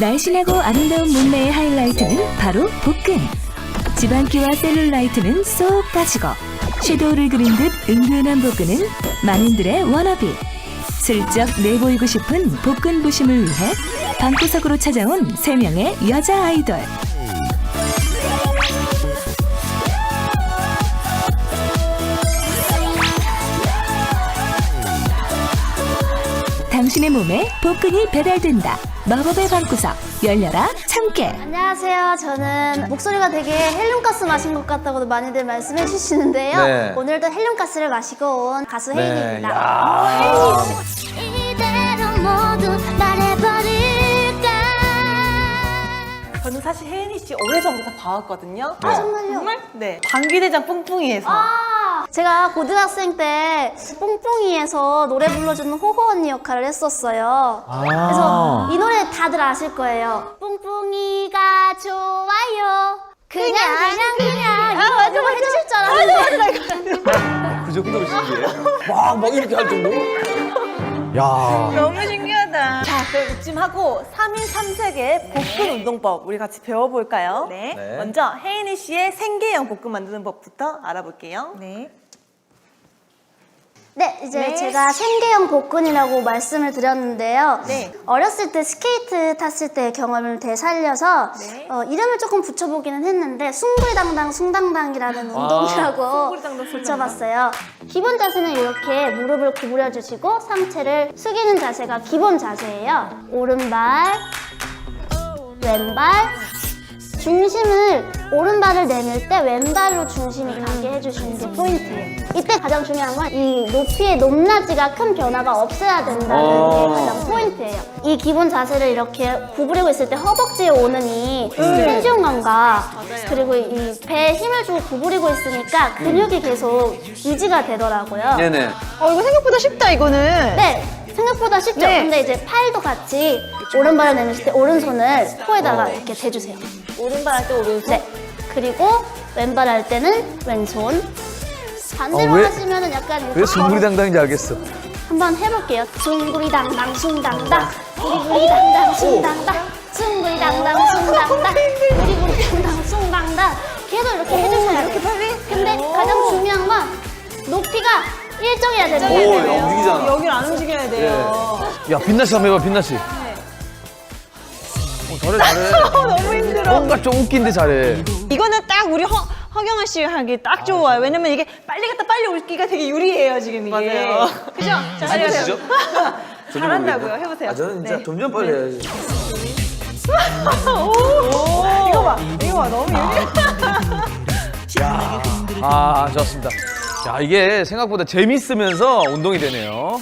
날씬하고 아름다운 몸매의 하이라이트는 바로 복근. 지방기와 셀룰라이트는 쏙 빠지고 섀도우를 그린 듯 은근한 복근은 많은들의 워너비. 슬쩍 내보이고 싶은 복근 부심을 위해 방구석으로 찾아온 세명의 여자 아이돌. 당신의 몸에 복근이 배달된다. 마법의 방구석 열려라 참깨. 안녕하세요. 저는 목소리가 되게 헬륨가스 마신 것 같다고 많이들 말씀해 주시는데요. 네. 오늘도 헬륨가스를 마시고 온 가수 네, 혜인입니다. 야. 이대로 모두 말해버릴까 저는 사실 혜인이 씨 오래전부터 봐왔거든요. 아, 정말요? 정말? 네. 방귀대장 뿡뿡이에서. 아, 제가 고등학생 때 뽕뽕이에서 노래 불러주는 호호 언니 역할을 했었어요. 아. 그래서 이 노래 다들 아실 거예요. 뽕뽕이가 좋아요. 그냥 그냥 그냥 이거 맞아, 해주실 줄 알았는데 그 정도로 신기해? 막, 막 이렇게 할 정도? 야. 너무 신기하다. 자, 그럼 이쯤 하고 3인 3색의 복근 운동법 우리 같이 배워볼까요? 네. 네. 먼저 혜인이 씨의 생계형 복근 만드는 법부터 알아볼게요. 네. 네, 이제 네. 제가 생계형 복근이라고 말씀을 드렸는데요. 네. 어렸을 때 스케이트 탔을 때 경험을 되살려서 네. 어, 이름을 조금 붙여보기는 했는데 숭불당당 숭당당이라는 운동이라고 숭불당당. 붙여봤어요. 기본 자세는 이렇게 무릎을 구부려 주시고 상체를 숙이는 자세가 기본 자세예요. 오른발, 왼발, 중심을 오른발을 내밀 때 왼발로 중심이 가게 해주시는 게 포인트예요. 이때 가장 중요한 건 이 높이의 높낮이가 큰 변화가 없어야 된다는 어. 게 가장 포인트예요. 이 기본 자세를 이렇게 구부리고 있을 때 허벅지에 오는 이 텐션감과 그리고 이 배에 힘을 주고 구부리고 있으니까 근육이 계속 유지가 되더라고요. 네네. 어, 이거 생각보다 쉽다, 이거는. 네, 생각보다 쉽죠? 네. 근데 이제 팔도 같이 오른발을 내밀 때 오른손을 코에다가 이렇게 대주세요. 오른발 할 때 오른손. 네. 그리고 왼발 할 때는 왼손. 반대로 어, 왜- 하시면은 약간 이렇게 왜 숭구리당당인지 알겠어. 한번 해볼게요. 숭구리당당 숭당당 구리구리당당 숭당당 숭구리당당 숭당당 구리구리당당 숭당당 계속 이렇게 해주셔야 돼요. 근데 가장 중요한 건 높이가 일정해야 됩니다. 오, 야, 움직이잖아. 여기를 안 움직여야 돼요. 야, 빛나 씨 한번 해봐, 빛나 씨. 어, 잘해, 잘해. 너무 힘들어. 뭔가 좀 웃긴데 잘해. 이거는 딱 우리 허, 허경아 씨 하기 딱 좋아요. 왜냐면 이게 빨리 갔다 빨리 오기가 되게 유리해요, 지금 이게. 맞아요. 그죠? 전혀 잘한다고요. 해보세요. 아, 저는 진짜 네. 점점 빨리 해야지. 이거 봐. 이거 봐. 너무 유리해. 아, 좋습니다. 야, 이게 생각보다 재밌으면서 운동이 되네요.